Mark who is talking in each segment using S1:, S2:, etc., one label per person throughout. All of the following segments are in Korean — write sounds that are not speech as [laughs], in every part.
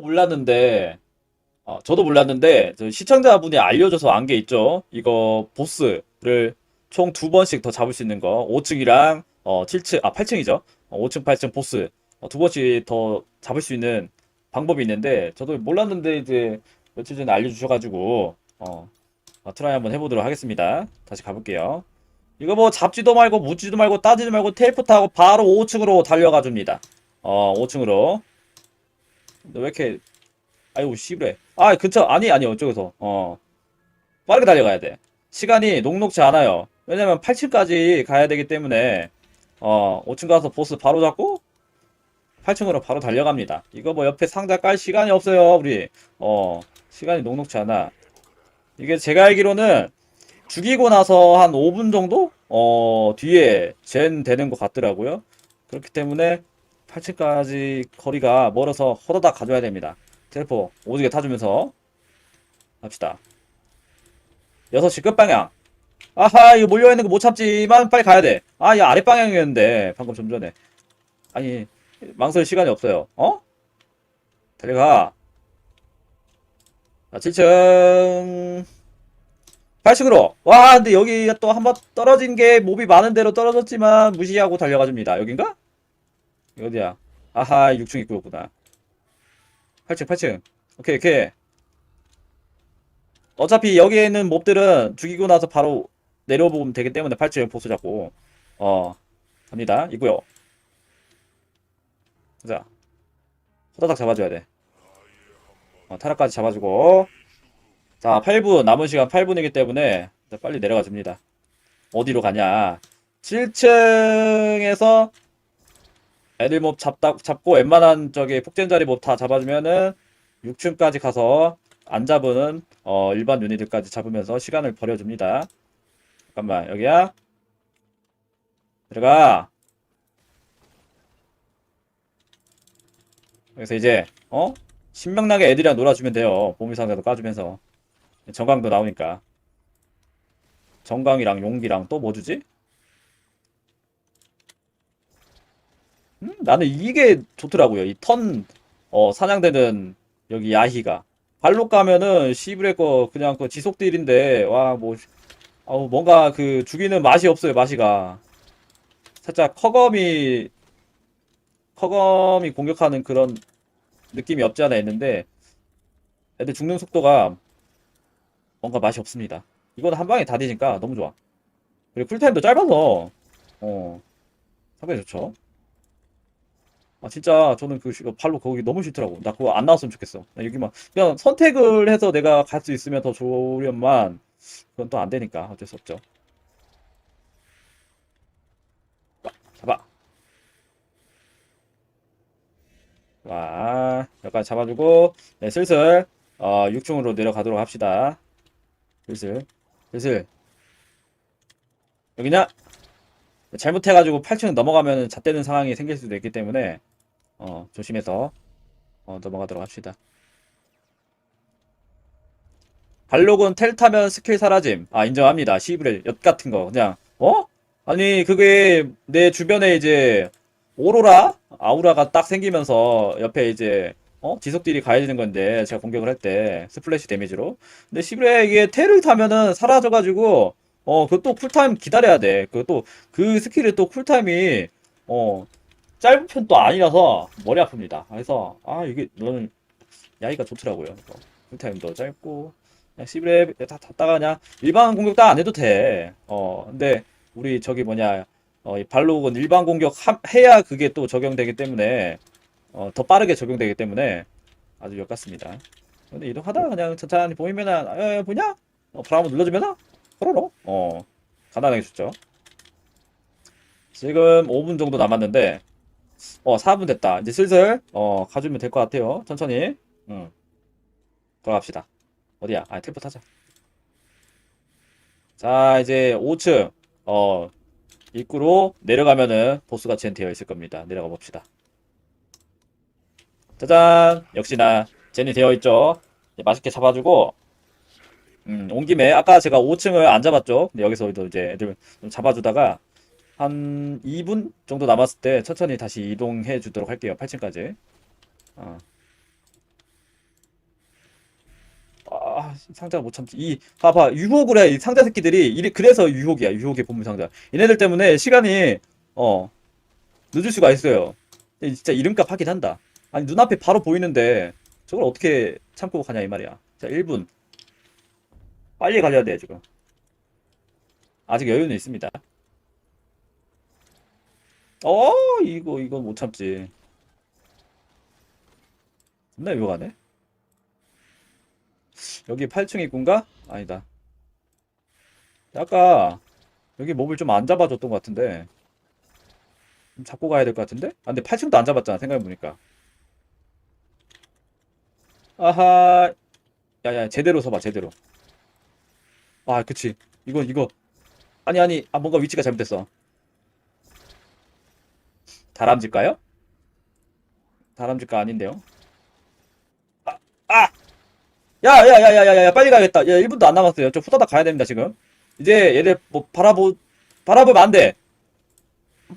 S1: 몰랐는데 어, 저도 몰랐는데 저 시청자분이 알려줘서 안 게 있죠. 이거 보스를 총 두 번씩 더 잡을 수 있는 거 5층이랑 어, 7층 아 8층이죠. 어, 5층 8층 보스 어, 두 번씩 더 잡을 수 있는 방법이 있는데 저도 몰랐는데 이제 며칠 전에 알려주셔가지고 어, 어, 트라이 한번 해보도록 하겠습니다. 다시 가볼게요. 이거 뭐 잡지도 말고 묻지도 말고 따지도 말고 텔포트하고 바로 5층으로 달려가 줍니다. 어 5층으로 왜 이렇게 아이고 씨부래 아 근처 아니 아니 어쩌고서. 어. 빠르게 달려가야 돼. 시간이 녹록지 않아요. 왜냐면 8층까지 가야 되기 때문에 어 5층 가서 보스 바로 잡고 8층으로 바로 달려갑니다. 이거 뭐 옆에 상자 깔 시간이 없어요 우리. 어 시간이 녹록지 않아. 이게 제가 알기로는 죽이고 나서 한 5분 정도? 어 뒤에 젠 되는 것 같더라고요. 그렇기 때문에 8층까지 거리가 멀어서 호다닥 가져야 됩니다. 텔포 오지게 타주면서 합시다. 6시 끝방향. 아하, 이거 몰려있는 거 못 참지만 빨리 가야 돼. 아, 이 아랫방향이었는데, 방금 좀 전에. 아니, 망설 시간이 없어요. 어? 달려가. 자, 7층. 8층으로. 와, 근데 여기 또 한 번 떨어진 게 몹이 많은 대로 떨어졌지만 무시하고 달려가 줍니다. 여긴가? 어디야? 아하, 6층 입구였구나. 8층, 8층. 오케이, 오케이. 어차피 여기에 있는 몹들은 죽이고 나서 바로 내려보면 되기 때문에 8층 보스 잡고, 어, 갑니다. 있고요. 자, 호다닥 잡아줘야 돼. 어, 타락까지 잡아주고. 자, 8분, 남은 시간 8분이기 때문에 빨리 내려가 줍니다. 어디로 가냐? 7층에서 애들 몹 잡다, 잡고 웬만한 저기 폭젠자리 몹 다 잡아주면은 6층까지 가서 안 잡은 어, 일반 유닛들까지 잡으면서 시간을 버려줍니다. 잠깐만 여기야. 들어가. 여기서 이제 어? 신명나게 애들이랑 놀아주면 돼요. 보물상자도 까주면서. 정강도 나오니까. 정강이랑 용기랑 또 뭐 주지? 음, 나는 이게 좋더라고요. 이 턴, 어, 사냥되는 여기 야희가. 발로 까면은 시브레 거 그냥 그 지속 딜인데, 와, 뭐, 아우, 뭔가 그 죽이는 맛이 없어요, 맛이가. 살짝 커검이, 커검이 공격하는 그런 느낌이 없지 않아 있는데, 애들 죽는 속도가 뭔가 맛이 없습니다. 이거는 한 방에 다 뒤니까 너무 좋아. 그리고 쿨타임도 짧아서, 어, 상당히 좋죠. 아 진짜 저는 그 시- 발로 거기 너무 싫더라고. 나 그거 안 나왔으면 좋겠어. 나 여기만 그냥 선택을 해서 내가 갈 수 있으면 더 좋으련만 그건 또 안 되니까 어쩔 수 없죠. 와, 잡아. 와, 여기까지 잡아주고 네, 슬슬 어, 6층으로 내려가도록 합시다. 슬슬, 슬슬. 여기냐? 잘못해가지고 8층 넘어가면 잣되는 상황이 생길 수도 있기 때문에 어, 조심해서 어, 넘어가도록 합시다. 발록은 텔 타면 스킬 사라짐. 아, 인정합니다. 시브렐 엿 같은 거. 그냥, 어? 아니, 그게 내 주변에 이제 오로라? 아우라가 딱 생기면서 옆에 이제 어? 지속딜이 가해지는 건데 제가 공격을 할 때 스플래시 데미지로. 근데 시브렐 이게 텔을 타면은 사라져가지고 어, 그것도 쿨타임 기다려야 돼. 그것도 그 스킬이 또 쿨타임이 어, 짧은 편도 아니라서 머리 아픕니다. 그래서 아 이게 너는 야이가 좋더라고요. 어, 쿨타임도 짧고 그냥 시브레 다 탔다가 그냥 일반 공격 다 안 해도 돼. 어 근데 우리 저기 뭐냐 어, 이 발록은 일반 공격 하- 해야 그게 또 적용되기 때문에 어, 더 빠르게 적용되기 때문에 아주 역같습니다. 근데 이동하다가 그냥 천천히 보이면은 에 뭐냐? 어, 브라운 눌러주면은 호로로 어 간단하게 좋죠. 지금 5분 정도 남았는데 어, 4분 됐다. 이제 슬슬, 어, 가주면 될 것 같아요. 천천히. 응. 돌아갑시다. 어디야? 아, 텔포 타자. 자, 이제 5층, 어, 입구로 내려가면은 보스가 젠 되어 있을 겁니다. 내려가 봅시다. 짜잔! 역시나 젠이 되어 있죠. 맛있게 잡아주고, 음, 온 김에, 아까 제가 5층을 안 잡았죠. 근데 여기서도 이제 애들 좀 잡아주다가, 한 2분 정도 남았을 때 천천히 다시 이동해 주도록 할게요. 8층까지. 어. 아, 상자가 못 참지. 이, 봐봐. 유혹을 해. 이 상자 새끼들이. 이래, 그래서 유혹이야. 유혹의 본물 상자. 얘네들 때문에 시간이, 어, 늦을 수가 있어요. 진짜 이름값 하긴 한다. 아니, 눈앞에 바로 보이는데, 저걸 어떻게 참고 가냐, 이 말이야. 자, 1분. 빨리 가려야 돼, 지금. 아직 여유는 있습니다. 어, 이거, 이거 못 참지. 존나 유혹하네. 여기 8층 입구인가? 아니다. 아까 여기 몹을 좀 안 잡아줬던 것 같은데 좀 잡고 가야 될 것 같은데? 아 근데 8층도 안 잡았잖아 생각해보니까 아하 야야 제대로 서봐 제대로 아 그치 이거 이거 아니 아니 아 뭔가 위치가 잘못됐어 다람쥐일까요? 다람쥐가 아닌데요 아! 아! 야, 야, 야, 야, 야, 야, 빨리 가야겠다. 야, 1분도 안 남았어요. 저 후다닥 가야 됩니다, 지금. 이제 얘들 뭐 바라보, 바라보면 안 돼.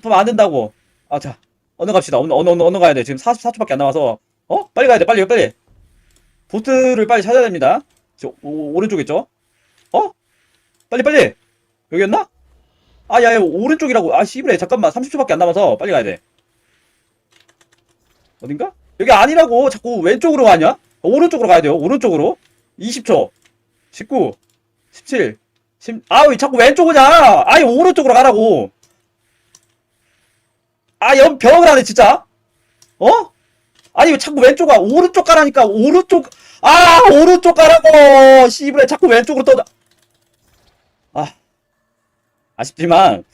S1: 보면 안 된다고. 아, 자. 어느 갑시다. 어느, 어느, 어느, 어느 가야 돼. 지금 44초밖에 안 남아서. 어? 빨리 가야 돼. 빨리, 빨리. 보트를 빨리 찾아야 됩니다. 저, 오, 오른쪽 있죠? 어? 빨리, 빨리. 여기였나? 아, 야, 야, 오른쪽이라고. 아, 씨부래. 잠깐만. 30초밖에 안 남아서 빨리 가야 돼. 어딘가? 여기 아니라고. 자꾸 왼쪽으로 가냐? 오른쪽으로 가야 돼요. 오른쪽으로. 20초. 19. 17. 10. 아우, 자꾸 왼쪽이냐? 아니, 오른쪽으로 가라고. 아, 연 병을 하네, 진짜. 어? 아니, 왜 자꾸 왼쪽 가? 오른쪽 가라니까. 오른쪽. 아, 오른쪽 가라고. 씨부레 자꾸 왼쪽으로 떠. 아. 아쉽지만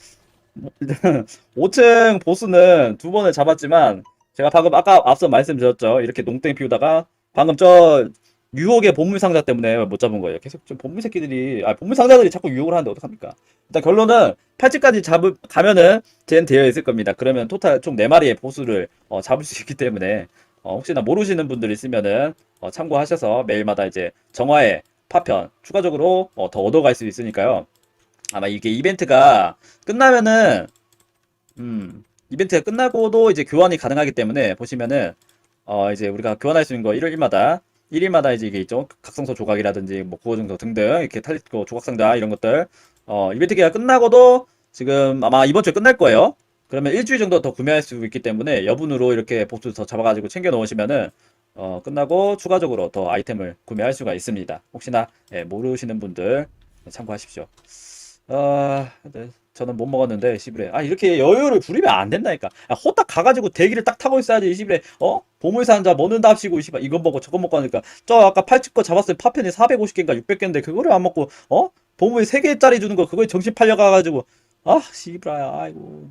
S1: [laughs] 5층 보스는 두 번을 잡았지만 제가 방금 아까 앞서 말씀드렸죠. 이렇게 농땡 피우다가 방금 저 유혹의 본물 상자 때문에 못 잡은 거예요. 계속 좀 본물 새끼들이 아 본물 상자들이 자꾸 유혹을 하는데 어떡합니까? 일단 결론은 8층까지 잡을 가면은 젠 되어 있을 겁니다. 그러면 토탈 총 4마리의 보스를 어, 잡을 수 있기 때문에 어, 혹시나 모르시는 분들 있으면은 어, 참고하셔서 매일마다 이제 정화의 파편 추가적으로 어, 더 얻어갈 수 있으니까요. 아마 이게 이벤트가 끝나면은 음 이벤트가 끝나고도 이제 교환이 가능하기 때문에 보시면은 어 이제 우리가 교환할 수 있는 거 1일마다 1일마다 이제 이게 있죠 각성소 조각이라든지 뭐 구호증서 등등 이렇게 탈그 조각 상자 이런 것들 어 이벤트 기간 끝나고도 지금 아마 이번 주에 끝날 거예요. 그러면 일주일 정도 더 구매할 수 있기 때문에 여분으로 이렇게 보스 더 잡아가지고 챙겨 놓으시면은 어 끝나고 추가적으로 더 아이템을 구매할 수가 있습니다. 혹시나 예, 모르시는 분들 참고하십시오. 아, 네. 저는 못 먹었는데 시브레. 아 이렇게 여유를 부리면 안 된다니까. 아, 호딱 가가지고 대기를 딱 타고 있어야지 이 시브레. 어? 보물상자 먹는답시고 이씨발 이거 먹고 저거 먹고 하니까 저 아까 팔찌 거 잡았을 때 파편이 450개인가 600개인데 그거를 안 먹고 어? 보물 3개짜리 주는 거 그거에 정신 팔려가가지고 아 씨브라야 아이고